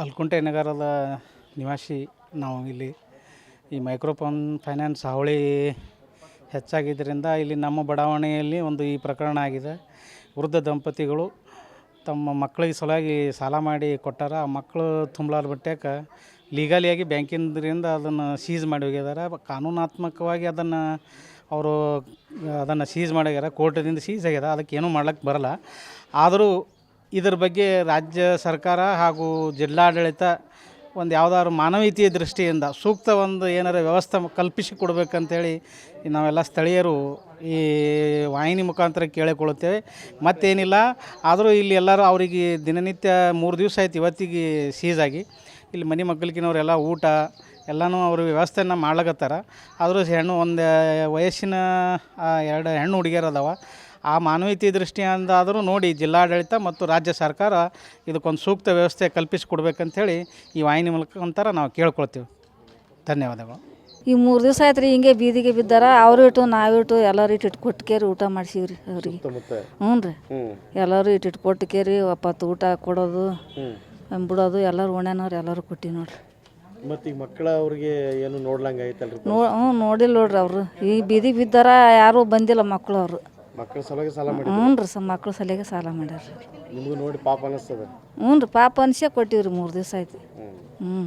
ಅಲ್ಕುಂಟೆ ನಗರದ ನಿವಾಸಿ ನಾವು ಇಲ್ಲಿ. ಈ ಮೈಕ್ರೋಫೋನ್ ಫೈನಾನ್ಸ್ ಹಾವಳಿ ಹೆಚ್ಚಾಗಿದ್ದರಿಂದ ಇಲ್ಲಿ ನಮ್ಮ ಬಡಾವಣೆಯಲ್ಲಿ ಒಂದು ಈ ಪ್ರಕರಣ ಆಗಿದೆ. ವೃದ್ಧ ದಂಪತಿಗಳು ತಮ್ಮ ಮಕ್ಕಳಿಗೆ ಸಲುವಾಗಿ ಸಾಲ ಮಾಡಿ ಕೊಟ್ಟಾರ. ಆ ಮಕ್ಕಳು ತುಂಬಲಾರ ಬಟ್ಟೆಕ ಲೀಗಲಿಯಾಗಿ ಬ್ಯಾಂಕಿಂದ್ರಿಂದ ಅದನ್ನು ಸೀಸ್ ಮಾಡಿ ಹೋಗಿದ್ದಾರೆ. ಕಾನೂನಾತ್ಮಕವಾಗಿ ಅದನ್ನು ಅವರು ಅದನ್ನು ಸೀಸ್ ಮಾಡ್ಯಾರ ಕೋರ್ಟದಿಂದ ಸೀಸ್ ಆಗ್ಯದ. ಅದಕ್ಕೆ ಏನೂ ಮಾಡ್ಲಿಕ್ಕೆ ಬರಲ್ಲ. ಆದರೂ ಇದ್ರ ಬಗ್ಗೆ ರಾಜ್ಯ ಸರ್ಕಾರ ಹಾಗೂ ಜಿಲ್ಲಾಡಳಿತ ಒಂದು ಯಾವುದಾದ್ರು ಮಾನವೀಯತೆಯ ದೃಷ್ಟಿಯಿಂದ ಸೂಕ್ತ ಒಂದು ಏನಾರ ವ್ಯವಸ್ಥೆ ಕಲ್ಪಿಸಿ ಕೊಡಬೇಕಂತೇಳಿ ನಾವೆಲ್ಲ ಸ್ಥಳೀಯರು ಈ ವಾಹಿನಿ ಮುಖಾಂತರ ಕೇಳಿಕೊಳ್ಳುತ್ತೇವೆ. ಮತ್ತೇನಿಲ್ಲ, ಆದರೂ ಇಲ್ಲಿ ಎಲ್ಲರೂ ಅವರಿಗೆ ದಿನನಿತ್ಯ ಮೂರು ದಿವಸ ಆಯ್ತು ಇವತ್ತಿಗೆ ಸೀಸಾಗಿ ಇಲ್ಲಿ ಮನೆ ಮಕ್ಕಳಿಗಿನವರೆಲ್ಲ ಊಟ ಎಲ್ಲನೂ ಅವರು ವ್ಯವಸ್ಥೆನ ಮಾಡ್ಲಕತ್ತಾರ. ಆದರೂ ಹೆಣ್ಣು ಒಂದು ವಯಸ್ಸಿನ ಎರಡು ಹೆಣ್ಣು ಹುಡುಗಿಯರು ಅದಾವ. ಆ ಮಾನವೀಯತೆ ದೃಷ್ಟಿಯಿಂದಾದರೂ ನೋಡಿ ಜಿಲ್ಲಾಡಳಿತ ಮತ್ತು ರಾಜ್ಯ ಸರ್ಕಾರ ಇದಕ್ಕೊಂದು ಸೂಕ್ತ ವ್ಯವಸ್ಥೆ ಕಲ್ಪಿಸಿಕೊಡ್ಬೇಕಂಥೇಳಿ ಈ ವಾಹಿನಿ ಮುಖಾಂತರ ನಾವು ಕೇಳ್ಕೊಳ್ತೀವಿ. ಧನ್ಯವಾದಗಳು. ಈ ಮೂರು ದಿವಸ ಆಯ್ತು ರೀ ಹಿಂಗೆ ಬೀದಿಗೆ ಬಿದ್ದಾರ ಅವ್ರು ಇಟ್ಟು ನಾವಿಟ್ಟು ಎಲ್ಲರೂ ಇಟ್ಟು ಇಟ್ಟು ಕೊಟ್ಕೇರಿ ಊಟ ಮಾಡ್ಸೀವಿ ರೀ ಅವ್ರಿಗೆ ಹ್ಞೂ ರೀ. ಎಲ್ಲರೂ ಇಟ್ಟು ಇಟ್ಟು ಕೊಟ್ಕೇರಿ ಒಪ್ಪತ್ತು ಊಟ ಕೊಡೋದು ಬಿಡೋದು ಎಲ್ಲರೂ ಉಣ್ಯಾನವ್ರು ಎಲ್ಲರೂ ಕೊಟ್ಟಿ ನೋಡ್ರಿ. ಮತ್ತು ಈಗ ಮಕ್ಕಳ ಅವ್ರಿಗೆ ಏನು ನೋಡ್ಲಂಗೆ ಐತಲ್ರಿ ನೋ ಹ್ಞೂ ನೋಡಿಲ್ಲ ನೋಡ್ರಿ ಅವರು. ಈ ಬೀದಿಗೆ ಬಿದ್ದಾರ ಯಾರೂ ಬಂದಿಲ್ಲ ಮಕ್ಕಳು ಅವರು. ಮಕ್ಕಳ ಸಲುವಾಗಿ ಸಾಲ ಮಾಡಿ ಹ್ಞೂ ರೀ ಸ ಮಕ್ಳು ಸಲಿಗೆ ಸಾಲ ಮಾಡ್ಯಾರ ನಿಮಗೂ ನೋಡಿ ಪಾಪ ಅನಿಸ್ತದ. ಹ್ಞೂ ರೀ ಪಾಪ ಅನಿಸೇ ಕೊಟ್ಟಿವ್ರಿ ಮೂರು ದಿವಸ ಆಯ್ತು. ಹ್ಞೂ